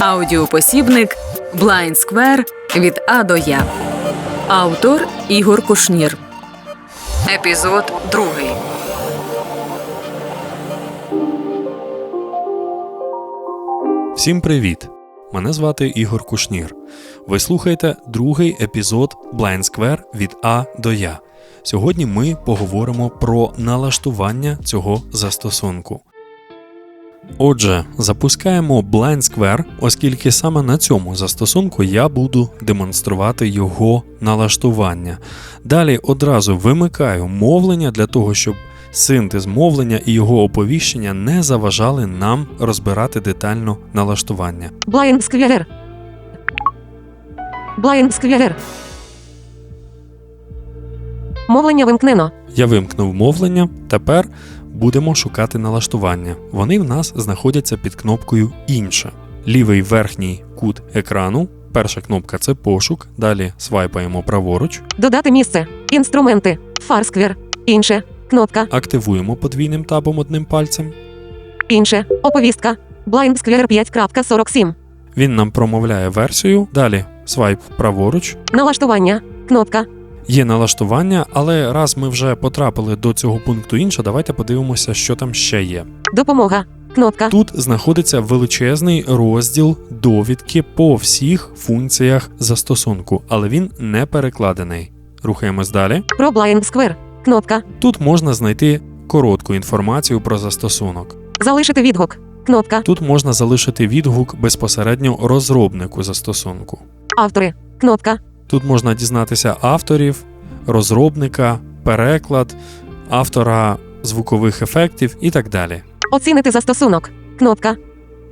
Аудіопосібник Blind Square від А до Я. Автор Ігор Кушнір. Епізод другий. Всім привіт! Мене звати Ігор Кушнір. Ви слухаєте другий епізод Blind Square від А до Я. Сьогодні ми поговоримо про налаштування цього застосунку. Отже, запускаємо Blind Square, оскільки саме на цьому застосунку я буду демонструвати його налаштування. Далі одразу вимикаю мовлення для того, щоб синтез мовлення і його оповіщення не заважали нам розбирати детально налаштування. Blind Square. Blind Square. Мовлення вимкнено. Я вимкнув мовлення. Тепер будемо шукати налаштування. Вони в нас знаходяться під кнопкою Інше. Лівий верхній кут екрану. Перша кнопка це пошук. Далі свайпаємо праворуч, Додати місце. Інструменти. Фарсквер. Інше. Кнопка. активуємо подвійним табом одним пальцем. Інше. Оповістка. Blind Square 5.47. Він нам промовляє версію. Далі свайп праворуч. Налаштування. Кнопка. Є налаштування, але раз ми вже потрапили до цього пункту інше, давайте подивимося, що там ще є. Допомога. Кнопка. Тут знаходиться величезний розділ довідки по всіх функціях застосунку, але він не перекладений. Рухаємось далі. Про Blind Square. Кнопка. Тут можна знайти коротку інформацію про застосунок. Залишити відгук. Кнопка. Тут можна залишити відгук безпосередньо розробнику застосунку. Автори. Кнопка. Тут можна дізнатися авторів, розробника, переклад, автора звукових ефектів і так далі. Оцінити застосунок. Кнопка.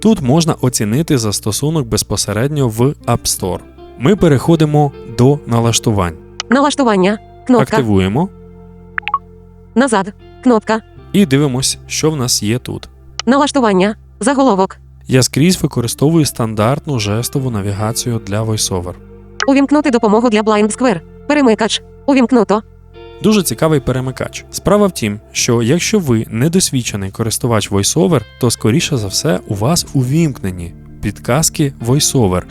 Тут можна оцінити застосунок безпосередньо в App Store. Ми переходимо до налаштувань. Налаштування. Кнопка. Активуємо Назад. Кнопка. і дивимось, що в нас є тут. Налаштування. Заголовок. Я скрізь використовую стандартну жестову навігацію для VoiceOver. Увімкнути допомогу для Blind Square. Перемикач. Увімкнуто. Дуже цікавий перемикач. Справа в тім, що якщо ви недосвідчений користувач VoiceOver, то скоріше за все у вас увімкнені підказки VoiceOver.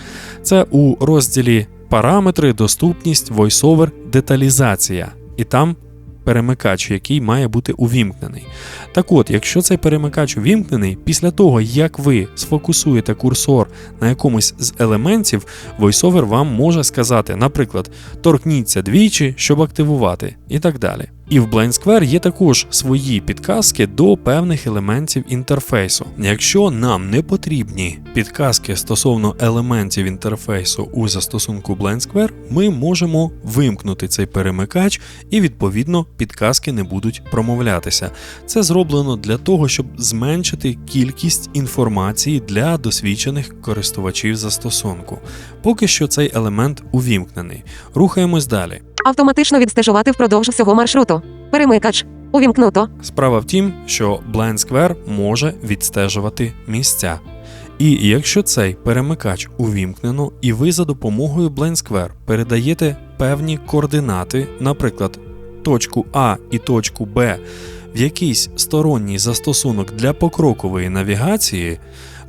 Це у розділі Параметри, доступність, VoiceOver, деталізація. І там перемикач, який має бути увімкнений. Так от, якщо цей перемикач увімкнений, після того як ви сфокусуєте курсор на якомусь з елементів, VoiceOver вам може сказати, наприклад, торкніться двічі, щоб активувати, і так далі. І в Blind Square є також свої підказки до певних елементів інтерфейсу. Якщо нам не потрібні підказки стосовно елементів інтерфейсу у застосунку Blind Square, ми можемо вимкнути цей перемикач, і відповідно підказки не будуть промовлятися. Це зроблено для того, щоб зменшити кількість інформації для досвідчених користувачів застосунку. Поки що цей елемент увімкнений. Рухаємось далі. Автоматично відстежувати впродовж всього маршруту. Перемикач. Увімкнуто. Справа в тім, що Blind Square може відстежувати місця. І якщо цей перемикач увімкнено, і ви за допомогою Blind Square передаєте певні координати, наприклад, точку А і точку Б в якийсь сторонній застосунок для покрокової навігації,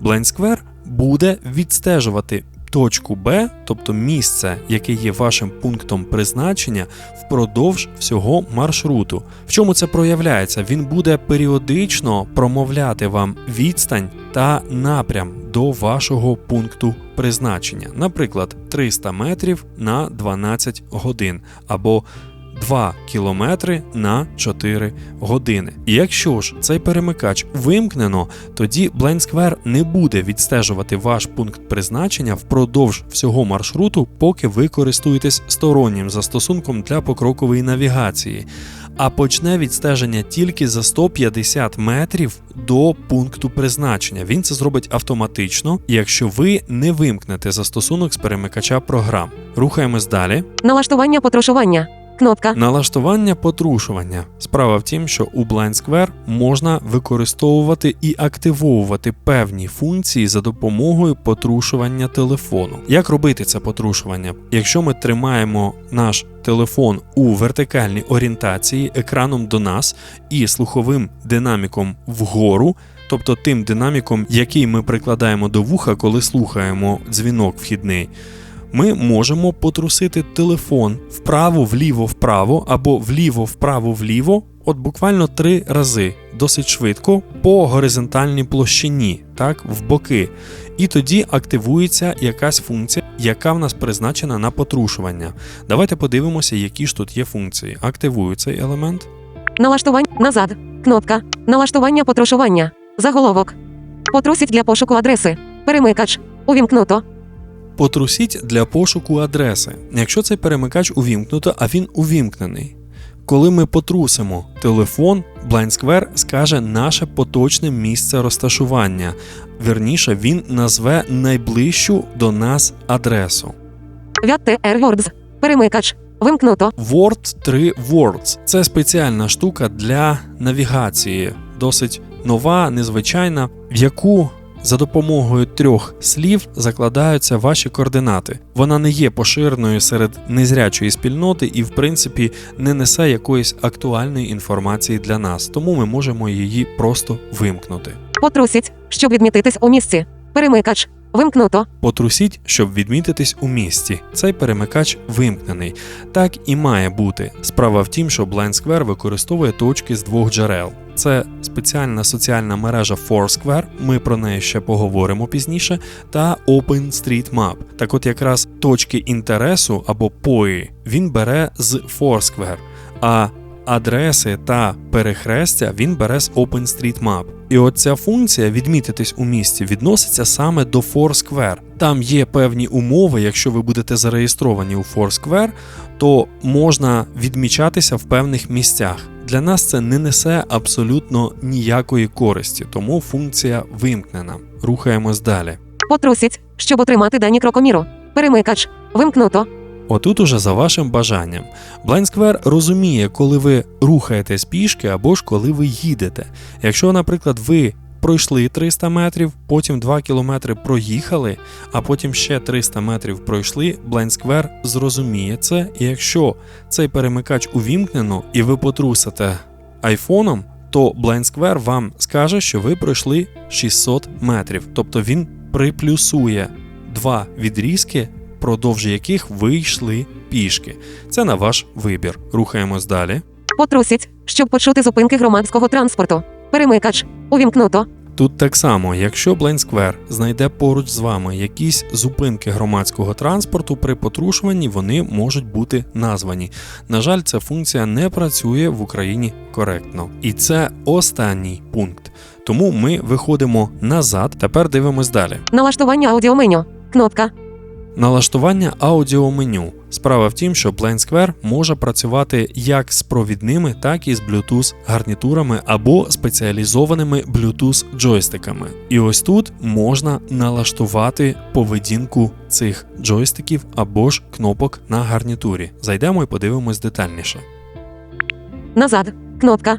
Blind Square буде відстежувати точку Б, тобто місце, яке є вашим пунктом призначення, впродовж всього маршруту. В чому це проявляється? Він буде періодично промовляти вам відстань та напрям до вашого пункту призначення, наприклад, 300 метрів на 12 годин або 2 кілометри на 4 години. І якщо ж цей перемикач вимкнено, тоді Blind Square не буде відстежувати ваш пункт призначення впродовж всього маршруту, поки ви користуєтесь стороннім застосунком для покрокової навігації, а почне відстеження тільки за 150 метрів до пункту призначення. Він це зробить автоматично, якщо ви не вимкнете застосунок з перемикача програм. Рухаємось далі. Налаштування потрошування. Кнопка. Налаштування потрушування. Справа в тім, що у Blind Square можна використовувати і активовувати певні функції за допомогою потрушування телефону. Як робити це потрушування? Якщо ми тримаємо наш телефон у вертикальній орієнтації екраном до нас і слуховим динаміком вгору, тобто тим динаміком, який ми прикладаємо до вуха, коли слухаємо дзвінок вхідний. Ми можемо потрусити телефон вправо, вліво, вправо або вліво, вправо, вліво, от буквально три рази, досить швидко, по горизонтальній площині, так, в боки. І тоді активується якась функція, яка в нас призначена на потрушування. Давайте подивимося, які ж тут є функції. Активую цей елемент. Налаштування назад. Кнопка. Налаштування потрошування. Заголовок. Потрусіть для пошуку адреси. Перемикач. Увімкнуто. Потрусіть для пошуку адреси. Якщо цей перемикач увімкнуто, а він увімкнений. Коли ми потрусимо телефон, Blind Square скаже наше поточне місце розташування. Вірніше, він назве найближчу до нас адресу. AirWords. Перемикач. Вимкнуто. Word 3 Words це спеціальна штука для навігації, досить нова, незвичайна, в яку за допомогою трьох слів закладаються ваші координати. Вона не є поширеною серед незрячої спільноти і, в принципі, не несе якоїсь актуальної інформації для нас, тому ми можемо її просто вимкнути. Потрусіть, щоб відмітитись у місці. Перемикач. Вимкнуто. Потрусіть, щоб відмітитись у місті. Цей перемикач вимкнений. Так і має бути. Справа в тім, що Blind Square використовує точки з двох джерел. Це спеціальна соціальна мережа Foursquare, ми про неї ще поговоримо пізніше, та OpenStreetMap. Так от якраз точки інтересу або пої він бере з Foursquare, а адреси та перехрестя він бере з OpenStreetMap. І от ця функція відмітитись у місті відноситься саме до Foursquare. Там є певні умови, якщо ви будете зареєстровані у Foursquare, то можна відмічатися в певних місцях. Для нас це не несе абсолютно ніякої користі, тому функція вимкнена. Рухаємось далі. Потрусіть, щоб отримати дані крокоміру. Перемикач. Вимкнуто. Отут уже за вашим бажанням. Blind Square розуміє, коли ви рухаєтесь пішки або ж коли ви їдете. Якщо, наприклад, ви пройшли 300 метрів, потім 2 кілометри проїхали, а потім ще 300 метрів пройшли, Blind Square зрозуміє це, і якщо цей перемикач увімкнено і ви потрусите айфоном, то Blind Square вам скаже, що ви пройшли 600 метрів. Тобто він приплюсує два відрізки, продовж яких ви йшли пішки. Це на ваш вибір. Рухаємось далі. Потрусіть, щоб почути зупинки громадського транспорту. Перемикач. Увімкнуто. Тут так само, якщо Blind знайде поруч з вами якісь зупинки громадського транспорту при потрушуванні, вони можуть бути названі. На жаль, ця функція не працює в Україні коректно. І це останній пункт. Тому ми виходимо назад. Тепер дивимось далі. Налаштування аудіоменю. Кнопка. Налаштування аудіоменю. Справа в тім, що Blind Square може працювати як з провідними, так і з Bluetooth гарнітурами або спеціалізованими Bluetooth джойстиками. І ось тут можна налаштувати поведінку цих джойстиків або ж кнопок на гарнітурі. Зайдемо і подивимось детальніше. Назад. Кнопка.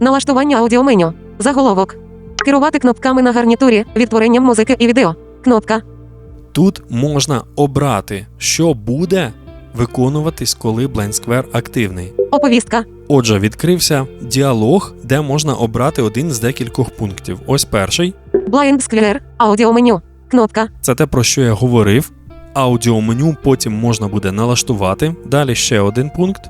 Налаштування аудіоменю. Заголовок. Керувати кнопками на гарнітурі, відтворенням музики і відео. Кнопка. Тут можна обрати, що буде виконуватись, коли Square активний. Оповістка. Отже, відкрився діалог, де можна обрати один з декількох пунктів. Ось перший Square. Аудіоменю. Кнопка. це те, про що я говорив. Аудіоменю потім можна буде налаштувати. Далі ще один пункт.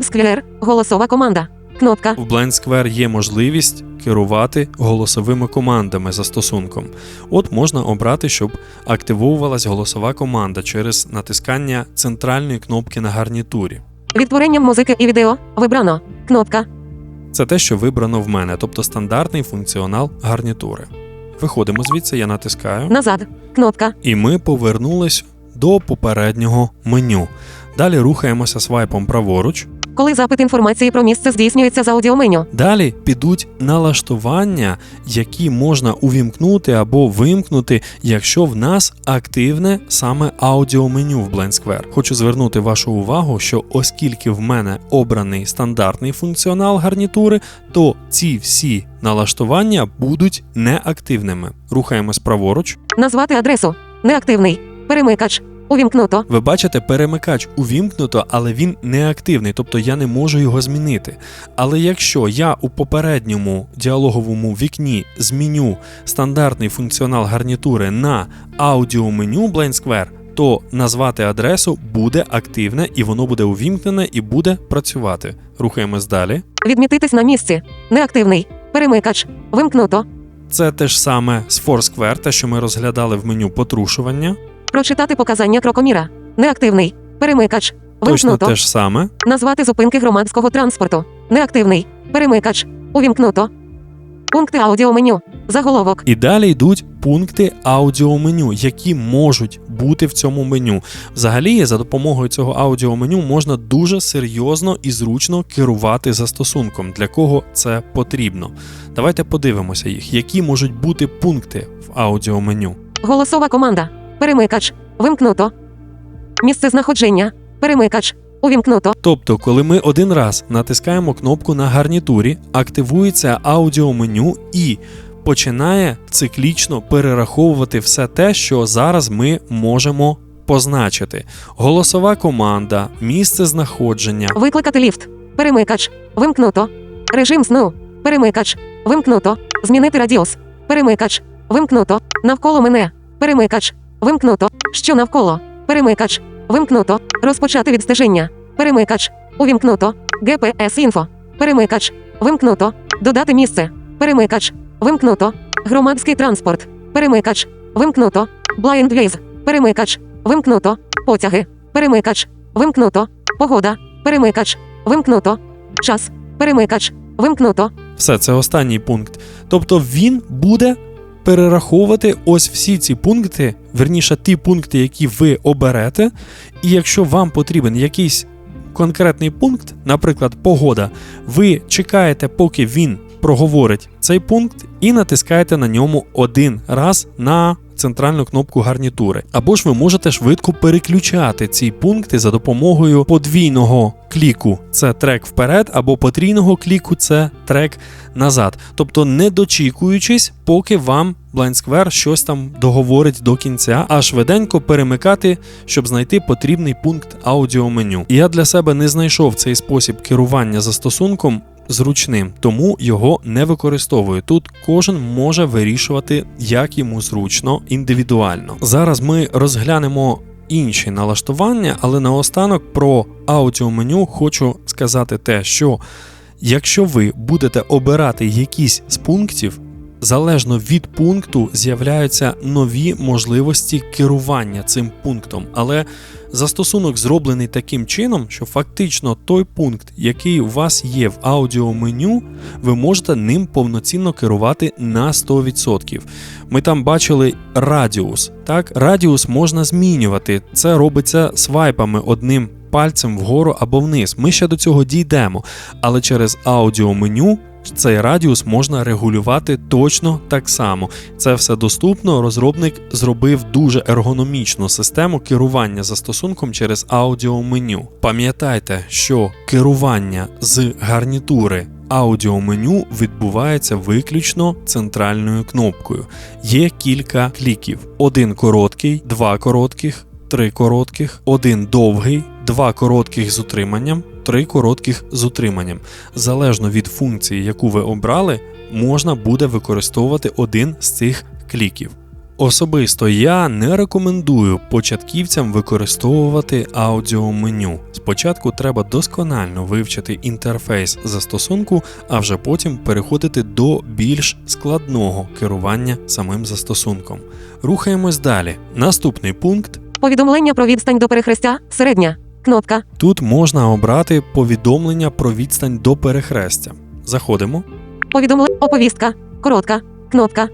Square. Голосова команда. Кнопка. В Blind Square є можливість керувати голосовими командами застосунком. От можна обрати, щоб активовувалась голосова команда через натискання центральної кнопки на гарнітурі. Відтворенням музики і відео. Вибрано. Кнопка. Це те, що вибрано в мене, тобто стандартний функціонал гарнітури. Виходимо звідси, я натискаю. Назад. Кнопка. І ми повернулись до попереднього меню. Далі рухаємося свайпом праворуч. Коли запит інформації про місце здійснюється з аудіоменю. Далі підуть налаштування, які можна увімкнути або вимкнути, якщо в нас активне саме аудіоменю в Square. Хочу звернути вашу увагу, що оскільки в мене обраний стандартний функціонал гарнітури, то ці всі налаштування будуть неактивними. Рухаємось праворуч. Назвати адресу. Неактивний. Перемикач. Увімкнуто. Ви бачите, перемикач увімкнуто, але він не активний, тобто я не можу його змінити. Але якщо я у попередньому діалоговому вікні зміню стандартний функціонал гарнітури на аудіоменю Blind Square, то назвати адресу буде активне і воно буде увімкнене і буде працювати. Рухаємось далі. Відмітитись на місці. Неактивний. Перемикач. Вимкнуто. Це те ж саме з Foursquare, те, що ми розглядали в меню потрушування. Прочитати показання крокоміра. Неактивний. Перемикач. Точно те ж саме. Назвати зупинки громадського транспорту. Неактивний. Перемикач. Увімкнуто. Пункти аудіоменю. Заголовок. І далі йдуть пункти аудіоменю, які можуть бути в цьому меню. Взагалі, за допомогою цього аудіоменю можна дуже серйозно і зручно керувати застосунком, для кого це потрібно. Давайте подивимося їх, які можуть бути пункти в аудіоменю. Голосова команда. Перемикач. Вимкнуто. Місце знаходження. Перемикач. Увімкнуто. Тобто, коли ми один раз натискаємо кнопку на гарнітурі, активується аудіоменю і починає циклічно перераховувати все те, що зараз ми можемо позначити: голосова команда, місце знаходження. Викликати ліфт. Перемикач. Вимкнуто. Режим сну. Перемикач. Вимкнуто. Змінити радіус. Перемикач. Вимкнуто. Навколо мене. Перемикач. Вимкнуто. Що навколо? Перемикач. Вимкнуто. Розпочати відстеження. Перемикач. Увімкнуто. GPS інфо. Перемикач. Вимкнуто. Додати місце. Перемикач. Вимкнуто. Громадський транспорт. Перемикач. Вимкнуто. Blind Ways. Перемикач. Вимкнуто. Потяги. Перемикач. Вимкнуто. Погода. Перемикач. Вимкнуто. Час. Перемикач. Вимкнуто. Все, це останній пункт. Тобто він буде перераховувати ось всі ці пункти, верніше ті пункти, які ви оберете. І якщо вам потрібен якийсь конкретний пункт, наприклад, погода, ви чекаєте, поки він проговорить цей пункт, і натискаєте на ньому один раз на центральну кнопку гарнітури. Або ж ви можете швидко переключати ці пункти за допомогою подвійного кліку це трек вперед, або потрійного кліку це трек назад. Тобто не дочікуючись, поки вам Blind Square щось там договорить до кінця, а швиденько перемикати, щоб знайти потрібний пункт аудіоменю. Я для себе не знайшов цей спосіб керування застосунком. Зручним, тому його не використовую. Тут кожен може вирішувати, як йому зручно, індивідуально. Зараз ми розглянемо інші налаштування, але наостанок про аудіоменю хочу сказати те, що якщо ви будете обирати якісь з пунктів, залежно від пункту з'являються нові можливості керування цим пунктом. Але застосунок зроблений таким чином, що фактично той пункт, який у вас є в аудіоменю, ви можете ним повноцінно керувати на 100%. Ми там бачили радіус. Так, радіус можна змінювати. Це робиться свайпами одним пальцем вгору або вниз. Ми ще до цього дійдемо, але через аудіоменю. Цей радіус можна регулювати точно так само. Це все доступно. Розробник зробив дуже ергономічну систему керування застосунком через аудіоменю. Пам'ятайте, що керування з гарнітури аудіоменю відбувається виключно центральною кнопкою. Є кілька кліків: один короткий, два коротких, три коротких, один довгий, два коротких з утриманням, три коротких з утриманням. Залежно від функції, яку ви обрали, можна буде використовувати один з цих кліків. Особисто я не рекомендую початківцям використовувати аудіоменю. Спочатку треба досконально вивчити інтерфейс застосунку, а вже потім переходити до більш складного керування самим застосунком. Рухаємось далі. Наступний пункт. Повідомлення про відстань до перехрестя. Середня. Кнопка. Тут можна обрати повідомлення про відстань до перехрестя. Заходимо. Повідомлення. Оповістка. Коротка. Кнопка.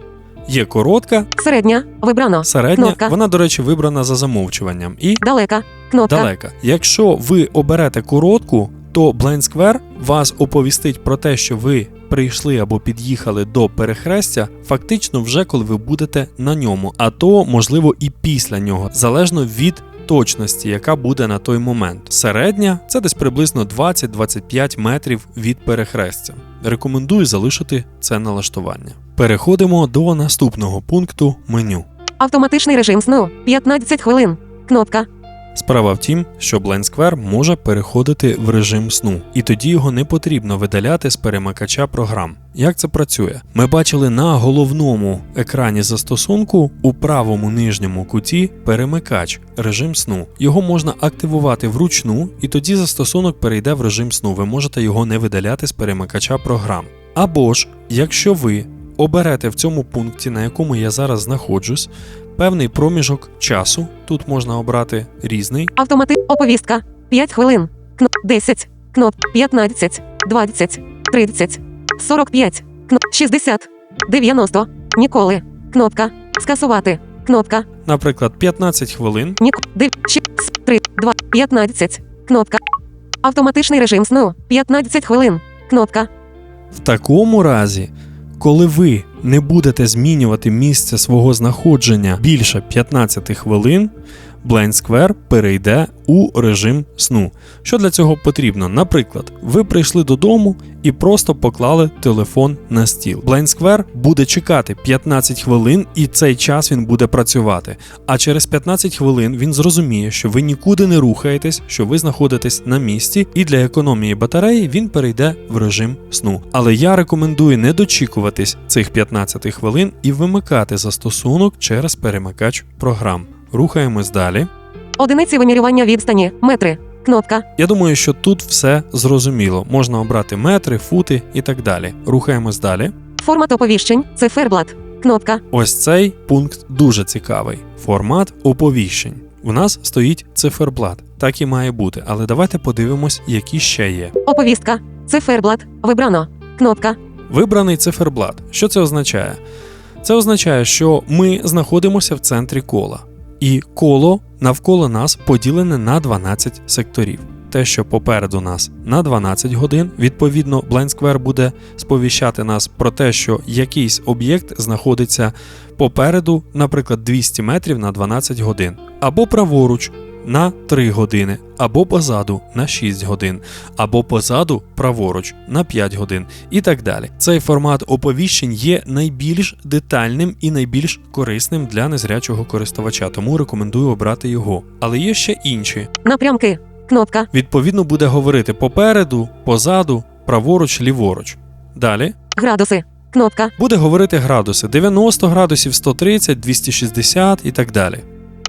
Є коротка, Середня. Вибрано. середня. Кнопка. Вона, до речі, вибрана за замовчуванням. І Далека. Кнопка. далека. Якщо ви оберете коротку, то Blind Square вас оповістить про те, що ви прийшли або під'їхали до перехрестя, фактично вже коли ви будете на ньому, а то можливо і після нього, залежно від. Точності, яка буде на той момент. Середня це десь приблизно 20-25 метрів від перехрестя. Рекомендую залишити це налаштування. Переходимо до наступного пункту меню. Автоматичний режим сну. 15 хвилин. Кнопка. Справа в тім, що Blind Square може переходити в режим сну, і тоді його не потрібно видаляти з перемикача програм. Як це працює? Ми бачили на головному екрані застосунку у правому нижньому куті перемикач режим сну. Його можна активувати вручну, і тоді застосунок перейде в режим сну. Ви можете його не видаляти з перемикача програм. Або ж, якщо ви оберете в цьому пункті, на якому я зараз знаходжусь, певний проміжок часу. Тут можна обрати різний. Автомати. Оповістка. 5 хвилин. Кноп. 10. Кноп. 15. 20. 30. 45. Кноп. 60. 90. Ніколи. Кнопка. Скасувати. Кнопка. Наприклад, 15 хвилин. Нік. 3. 2. 15. Кнопка. Автоматичний режим сну. 15 хвилин. Кнопка. В такому разі, коли ви не будете змінювати місце свого знаходження більше 15 хвилин, Blind Square перейде у режим сну. Що для цього потрібно? Наприклад, ви прийшли додому і просто поклали телефон на стіл. Blind Square буде чекати 15 хвилин, і цей час він буде працювати. А через 15 хвилин він зрозуміє, що ви нікуди не рухаєтесь, що ви знаходитесь на місці, і для економії батареї він перейде в режим сну. Але я рекомендую не дочікуватись цих 15 хвилин і вимикати застосунок через перемикач програм. Рухаємось далі. Одиниці вимірювання відстані. Метри. Кнопка. Я думаю, що тут все зрозуміло. Можна обрати метри, фути і так далі. Рухаємось далі. Формат оповіщень. Циферблат. Кнопка. Ось цей пункт дуже цікавий. Формат оповіщень. У нас стоїть циферблат. Так і має бути, але давайте подивимось, які ще є. Оповістка. Циферблат. Вибрано. Кнопка. Вибраний циферблат. Що це означає? Це означає, що ми знаходимося в центрі кола, і коло навколо нас поділене на 12 секторів. Те, що попереду нас на 12 годин, відповідно, Blind Square буде сповіщати нас про те, що якийсь об'єкт знаходиться попереду, наприклад, 200 метрів на 12 годин, або праворуч на 3 години, або позаду на 6 годин, або позаду праворуч на 5 годин і так далі. Цей формат оповіщень є найбільш детальним і найбільш корисним для незрячого користувача, тому рекомендую обрати його. Але є ще інші. Напрямки. Кнопка. Відповідно, буде говорити попереду, позаду, праворуч, ліворуч. Далі Градуси. Кнопка. буде говорити градуси 90 градусів, 130, 260 і так далі.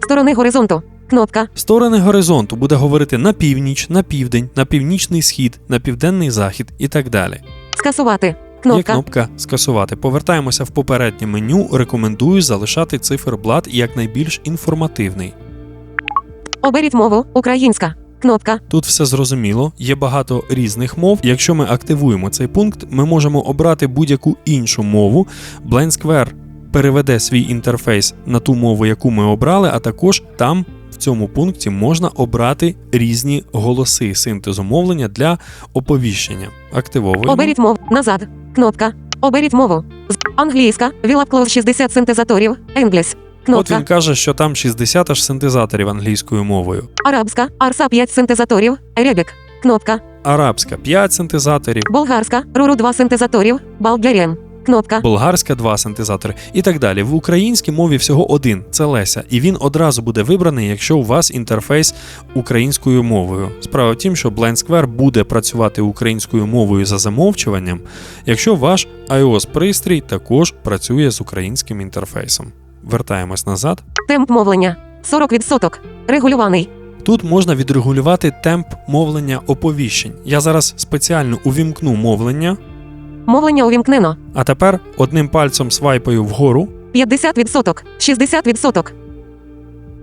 Сторони горизонту. Кнопка. Сторони горизонту буде говорити на північ, на південь, на північний схід, на південний захід і так далі. Скасувати. Є Кнопка. кнопка скасувати. Повертаємося в попереднє меню. Рекомендую залишати циферблат як найбільш інформативний. Оберіть мову. Українська. Кнопка. Тут все зрозуміло, є багато різних мов. Якщо ми активуємо цей пункт, ми можемо обрати будь-яку іншу мову. Blind Square переведе свій інтерфейс на ту мову, яку ми обрали, а також там. В цьому пункті можна обрати різні голоси синтезу мовлення для оповіщення. Активовуємо. Оберіть мову. Назад. Кнопка. Оберіть мову. З англійська. Close 60 синтезаторів. English. От він каже, що там 60 аж синтезаторів англійською мовою. Арабська. Арса 5 синтезаторів. Arabic. Кнопка. Арабська 5 синтезаторів, Болгарська. Руру 2 синтезаторів. Bulgarian. Кнопка. болгарська 2 синтезатори і так далі. В українській мові всього один це Леся, і він одразу буде вибраний, якщо у вас інтерфейс українською мовою. Справа в тім, що Blind Square буде працювати українською мовою за замовчуванням, якщо ваш iOS пристрій також працює з українським інтерфейсом. Вертаємось назад. Темп мовлення. 40%. Регулюваний. Тут можна відрегулювати темп мовлення оповіщень. Я зараз спеціально увімкну мовлення, Мовлення увімкнено. а тепер одним пальцем свайпаю вгору. 50%. 60%.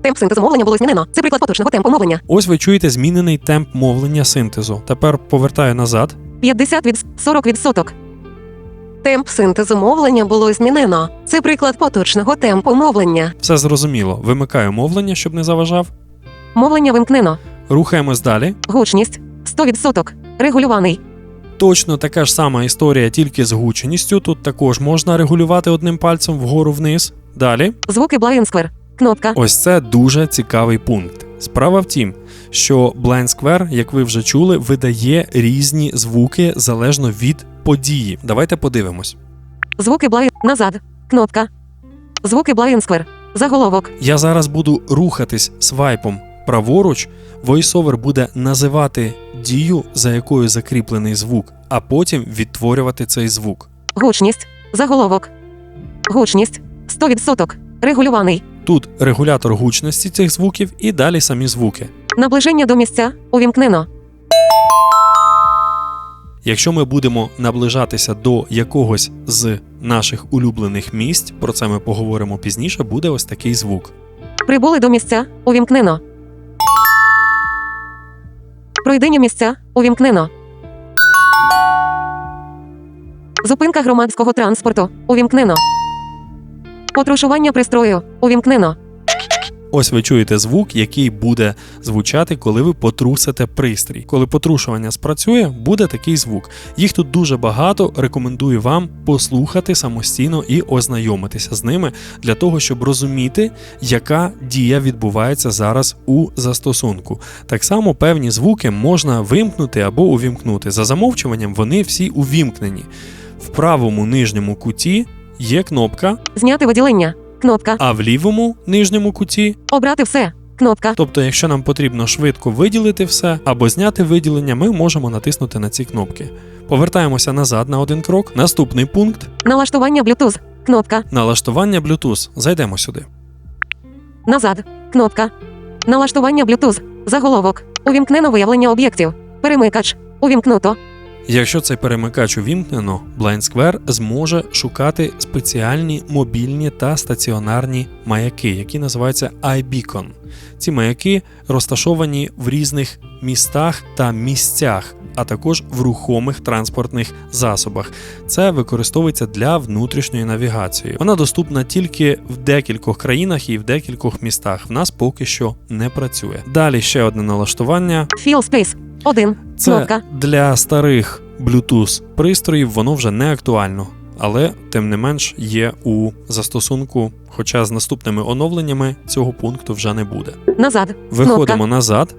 Темп синтезу мовлення було змінено. Це приклад поточного темпу мовлення. Ось ви чуєте змінений темп мовлення синтезу. Тепер повертаю назад. 50 від 40%. Темп синтезу мовлення було змінено. Це приклад поточного темпу мовлення. Все зрозуміло. Вимикаю мовлення, щоб не заважав. Мовлення вимкнено. Рухаємось далі. Гучність 100%. Регулюваний. Точно така ж сама історія, тільки з гучністю. Тут також можна регулювати одним пальцем вгору вниз. Далі. Звуки Blindskwer. Кнопка. Ось це дуже цікавий пункт. Справа в тім, що Blind Square, як ви вже чули, видає різні звуки залежно від події. Давайте подивимось. Звуки Blind. Назад. Кнопка. Звуки Blindskwer. Заголовок. Я зараз буду рухатись свайпом праворуч. VoiceOver буде називати дію, за якою закріплений звук, а потім відтворювати цей звук. Гучність. Заголовок. Гучність. 100%. Регулюваний. Тут регулятор гучності цих звуків і далі самі звуки. Наближення до місця. Увімкнено. Якщо ми будемо наближатися до якогось з наших улюблених місць, про це ми поговоримо пізніше, буде ось такий звук. Прибули до місця. Увімкнено. Пройдені місця. Увімкнено. Зупинка громадського транспорту. Увімкнено. Потрушування пристрою. Увімкнено. Ось ви чуєте звук, який буде звучати, коли ви потрусите пристрій. Коли потрушування спрацює, буде такий звук. Їх тут дуже багато. Рекомендую вам послухати самостійно і ознайомитися з ними для того, щоб розуміти, яка дія відбувається зараз у застосунку. Так само певні звуки можна вимкнути або увімкнути. За замовчуванням вони всі увімкнені. В правому нижньому куті є кнопка, Зняти виділення. Кнопка. а в лівому нижньому куті Обрати все. Кнопка. Тобто, якщо нам потрібно швидко виділити все або зняти виділення, ми можемо натиснути на ці кнопки. Повертаємося назад на один крок. Наступний пункт Налаштування Bluetooth. Кнопка. налаштування Bluetooth. Зайдемо сюди. Назад. Кнопка. Налаштування Bluetooth. Заголовок. Увімкнено виявлення об'єктів. Перемикач. Увімкнуто. Якщо цей перемикач увімкнено, Blind Square зможе шукати спеціальні мобільні та стаціонарні маяки, які називаються iBeacon. Ці маяки розташовані в різних містах та місцях, а також в рухомих транспортних засобах. Це використовується для внутрішньої навігації. Вона доступна тільки в декількох країнах і в декількох містах. В нас поки що не працює. Далі ще одне налаштування Feel Space. 1. це Кнопка. для старих Bluetooth пристроїв воно вже не актуально, але тим не менш є у застосунку. Хоча з наступними оновленнями цього пункту вже не буде. Назад. Виходимо Кнопка. назад.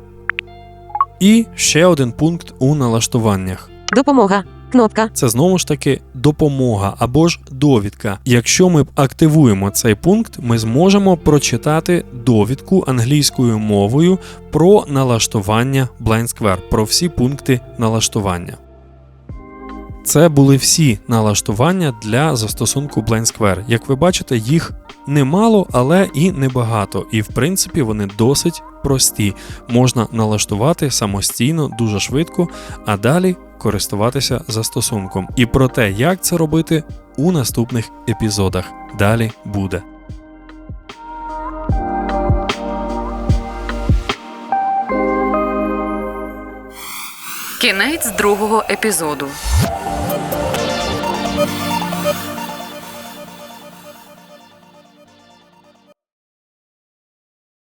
І ще один пункт у налаштуваннях. Допомога. Кнопка. Це знову ж таки допомога або ж довідка. Якщо ми активуємо цей пункт, ми зможемо прочитати довідку англійською мовою про налаштування Blind Square, про всі пункти налаштування. Це були всі налаштування для застосунку Blind Square. Як ви бачите, їх немало, але і небагато. І в принципі вони досить прості. Можна налаштувати самостійно дуже швидко, а далі користуватися застосунком. І про те, як це робити у наступних епізодах. Далі буде. Кінець другого епізоду.